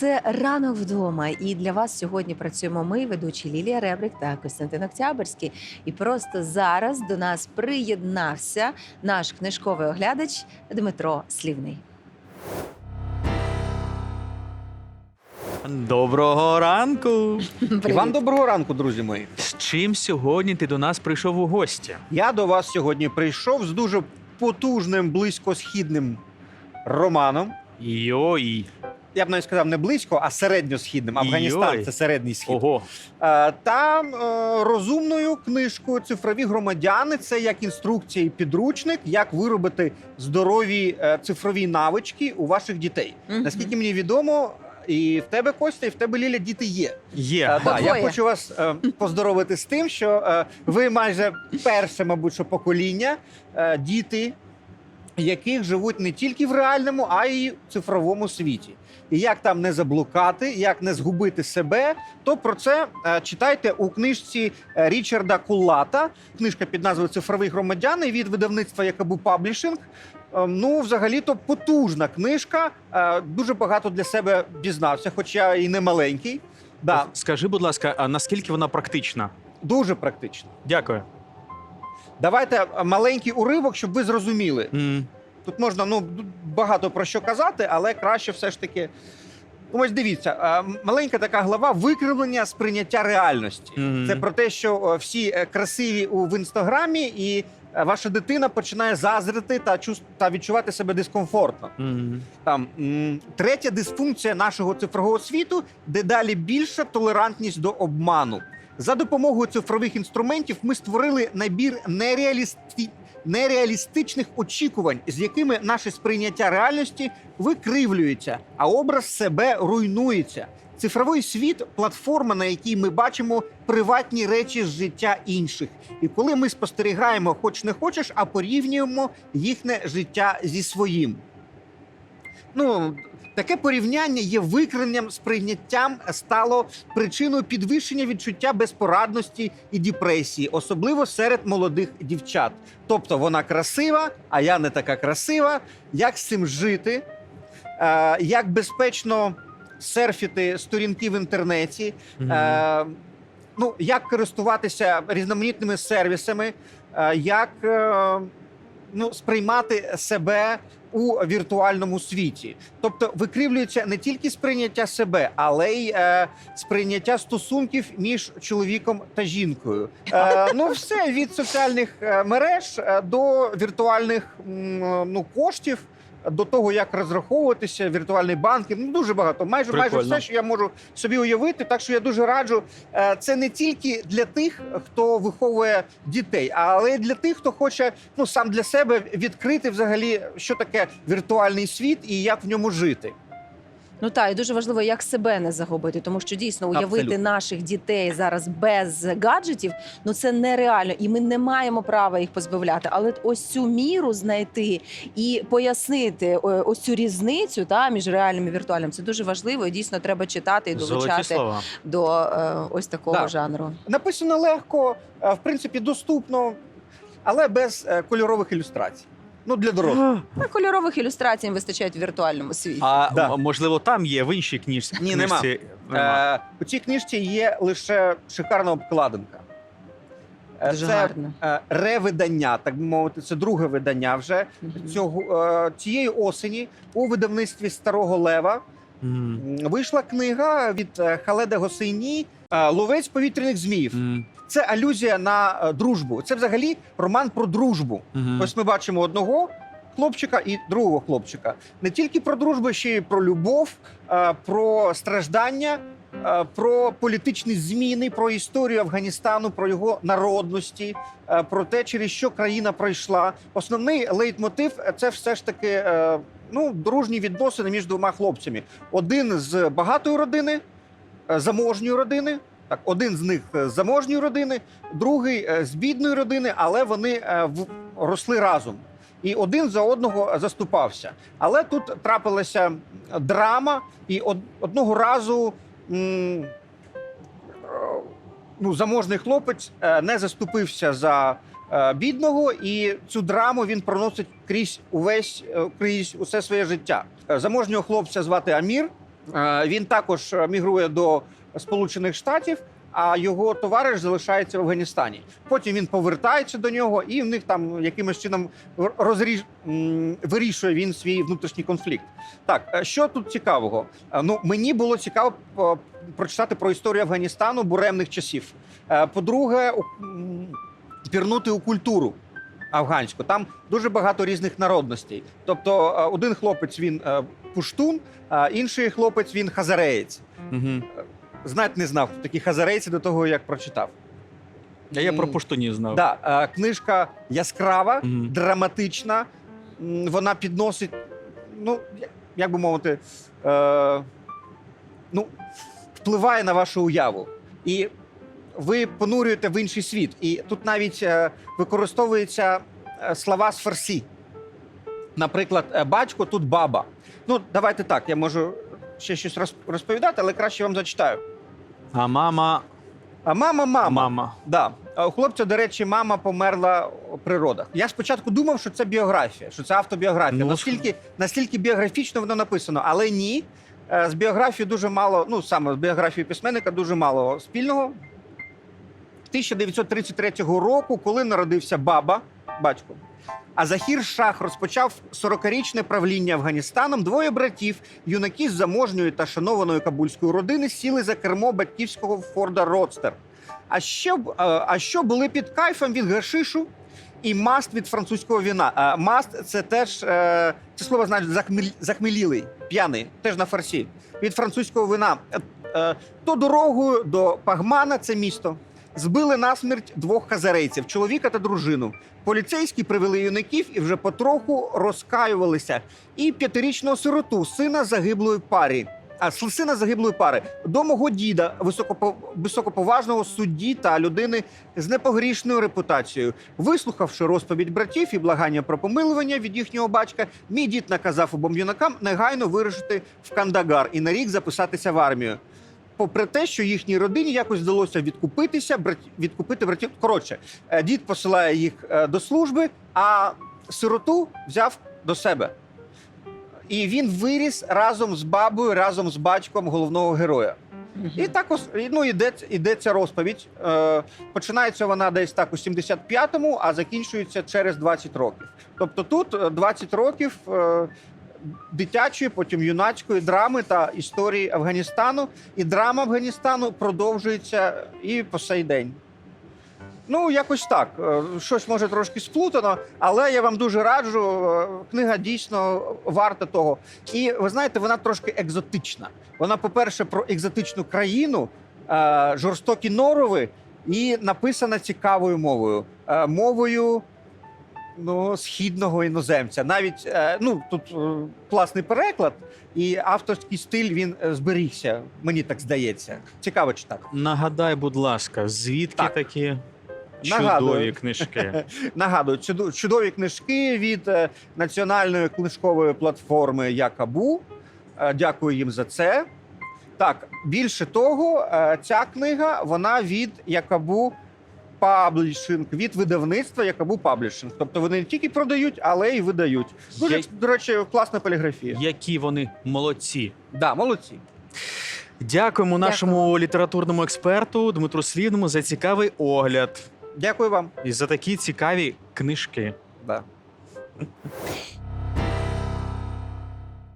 Це ранок вдома. І для вас сьогодні працюємо ми, ведучі Лілія Ребрик та Костянтин Октябрьський. І просто зараз до нас приєднався наш книжковий оглядач Дмитро Слівний. Доброго ранку! І вам доброго ранку, друзі мої. З чим сьогодні ти до нас прийшов у гості? Я до вас сьогодні прийшов з дуже потужним близькосхідним романом. Йой! Я б навіть сказав не близько, а середньосхідним. Афганістан Йой. це середній схід. Ого! Е, Та е, розумною книжкою цифрові громадяни це як інструкція і підручник, як виробити здорові е, цифрові навички у ваших дітей. Мгм. Наскільки мені відомо, і в тебе Костя, і в тебе Ліля діти є. Є. Е, да, я хочу вас е, поздоровити з тим, що е, ви майже перше, мабуть, що покоління, е, діти, яких живуть не тільки в реальному, а й в цифровому світі. І як там не заблукати, як не згубити себе, то про це е, читайте у книжці е, Річарда Куллата. Книжка під назвою Цифрові громадяни від видавництва Якабу Паблішинг. Е, Ну, взагалі-то потужна книжка. Е, Дуже багато для себе дізнався, хоча і не маленький. Да, Скажи, будь ласка, а наскільки вона практична? дуже практично. Дякую. Давайте маленький уривок, щоб ви зрозуміли. М, Тут можна ну багато про що казати, але краще все ж таки. Ну, ось дивіться, е, маленька така глава викривлення сприйняття реальності. Мгм. Це про те, що е, всі е, красиві у в інстаграмі, і е, ваша дитина починає зазрити та та відчувати себе дискомфортно. м. Там третя дисфункція нашого цифрового світу дедалі більша толерантність до обману. За допомогою цифрових інструментів ми створили набір нереалісті... нереалістичних очікувань, з якими наше сприйняття реальності викривлюється, а образ себе руйнується. Цифровий світ платформа, на якій ми бачимо приватні речі з життя інших. І коли ми спостерігаємо, хоч не хочеш, а порівнюємо їхнє життя зі своїм. Ну, таке порівняння є викривленням сприйняттям стало причиною підвищення відчуття безпорадності і депресії, особливо серед молодих дівчат. Тобто вона красива, а я не така красива. Як з цим жити? Е, як безпечно серфіти сторінки в інтернеті? Е, ну, як користуватися різноманітними сервісами, е, як е, ну, сприймати себе у віртуальному світі. Тобто викривлюється не тільки сприйняття себе, але й е, сприйняття стосунків між чоловіком та жінкою. Е, ну, все від соціальних е, мереж е, до віртуальних ну, коштів. До того, як розраховуватися, віртуальний банкінг, ну дуже багато. Майже майже все, що я можу собі уявити. Так що я дуже раджу. Е, Це не тільки для тих, хто виховує дітей, але й для тих, хто хоче ну сам для себе відкрити взагалі, що таке віртуальний світ і як в ньому жити. Ну так, і дуже важливо, як себе не загубити, тому що дійсно уявити Абсолютно. наших дітей зараз без гаджетів, ну це нереально, і ми не маємо права їх позбавляти. Але ось цю міру знайти і пояснити е, ось цю різницю та між реальним і віртуальним, це дуже важливо. І дійсно треба читати і долучати до е, ось такого Да. жанру. Написано легко, в принципі, доступно, але без е, кольорових ілюстрацій. Ну для дорослих. Ну, кольорових ілюстрацій їм вистачає в віртуальному світі. А Да. м- можливо, там є в іншій книжці. Ні, нема. книжці. Е, у цій книжці є лише шикарна обкладинка. Е, Дуже Це гарно. е, ревидання, так би мовити, це друге видання вже Мгм. цього е, цієї осені у видавництві Старого Лева М, м, вийшла книга від е, Халеда Госейні е, Ловець повітряних зміїв. м, Це алюзія на е, дружбу. Це взагалі роман про дружбу. мгм. Ось ми бачимо одного хлопчика і другого хлопчика. Не тільки про дружбу, ще й про любов, е, про страждання, е, про політичні зміни, про історію Афганістану, про його народності, про те, через що країна пройшла. Основний лейтмотив це все ж таки ну, дружні відносини між двома хлопцями. Один з багатої родини, заможньої родини. Так, один з них е, з заможньої родини, другий е, з бідної родини, але вони е, росли разом. І один за одного заступався. Але тут трапилася драма, і одного разу е, ну, заможний хлопець е, не заступився за е, бідного, і цю драму він проносить крізь увесь е, крізь усе своє життя. Е, Заможнього хлопця звати Амір. Е, Він також е, мігрує до Сполучених Штатів, а його товариш залишається в Афганістані. Потім він повертається до нього, і в них там якимось чином розріж... вирішує він свій внутрішній конфлікт. Так, е, що тут цікавого? Ну, мені було цікаво прочитати про історію Афганістану буремних часів. По-друге, пірнути у культуру афганську. Там дуже багато різних народностей. Тобто, один хлопець він пуштун, а інший хлопець він хазареєць. Угу. Знать не знав, хто такі хазарейці до того, як прочитав. А я про пуштунів знав. Да, е, книжка яскрава, Мгм. драматична. М, Вона підносить, ну, я- як би мовити, е, ну, впливає на вашу уяву. І ви понурюєте в інший світ. І тут навіть е, використовуються е, слова з фарсі. Наприклад, е, батько тут баба. Ну, давайте так, я можу ще щось розповідати, але краще вам зачитаю. А мама, А мама, мама. мама. Да. А У хлопця, до речі, мама померла при родах. Я спочатку думав, що це біографія, що це автобіографія. Ну, наскільки, наскільки біографічно воно написано, але ні. Е, З біографією дуже мало, ну саме з біографією письменника дуже мало спільного. 1933 року, коли народився баба, батько, а Захір Шах розпочав 40-річне правління Афганістаном. Двоє братів, юнаки з заможньої та шанованої кабульської родини, сіли за кермо батьківського Форда Родстер. А що, е, а що були під кайфом від гашишу і маст від французького віна? А маст це теж е, це слово значить захмель, захмелілий, п'яний, теж на фарсі. Від французького вина. Е, е, То дорогою до Пагмана, це місто, збили насмерть двох хазарейців, чоловіка та дружину. Поліцейські привели юнаків і вже потроху розкаювалися. І п'ятирічного сироту, сина загиблої парі. А сина загиблої пари до мого діда, високопо- високоповажного судді та людини з непогрішною репутацією. Вислухавши розповідь братів і благання про помилування від їхнього батька, мій дід наказав обом юнакам негайно вирушити в Кандагар і на рік записатися в армію. Попри те, що їхній родині якось вдалося відкупитися, брат... відкупити братів. Коротше, е, дід посилає їх е, до служби, а сироту взяв до себе. І він виріс разом з бабою, разом з батьком головного героя. І також ну, іде, іде ця розповідь. Е, починається вона десь так у 75-му, а закінчується через 20 років. Тобто тут е, 20 років е, дитячої, потім юнацької драми та історії Афганістану. І драма Афганістану продовжується і по сей день. Ну, якось так. Е, Щось може трошки сплутано, але я вам дуже раджу. е, Книга дійсно варта того. І ви знаєте, вона трошки екзотична. Вона, по-перше, про екзотичну країну, е, жорстокі норови, і написана цікавою мовою. Мовою ну, східного іноземця. Навіть е, ну, тут е, класний переклад, і авторський стиль він е, зберігся. Мені так здається. Цікаво читати. Нагадай, будь ласка, звідки Так. такі Нагадую. чудові книжки? Нагадую, чудо- чудові книжки від національної книжкової платформи Якабу. Дякую їм за це. Так, більше того, ця книга вона від Якабу Паблішинг, від видавництва Якабу Паблішинг. Тобто вони не тільки продають, але й видають. Дуже, Я- до речі, класна поліграфія. Які вони молодці. Да, молодці. Дякуємо нашому літературному експерту Дмитру Слівному за цікавий огляд Дякую вам. і за такі цікаві книжки. Да.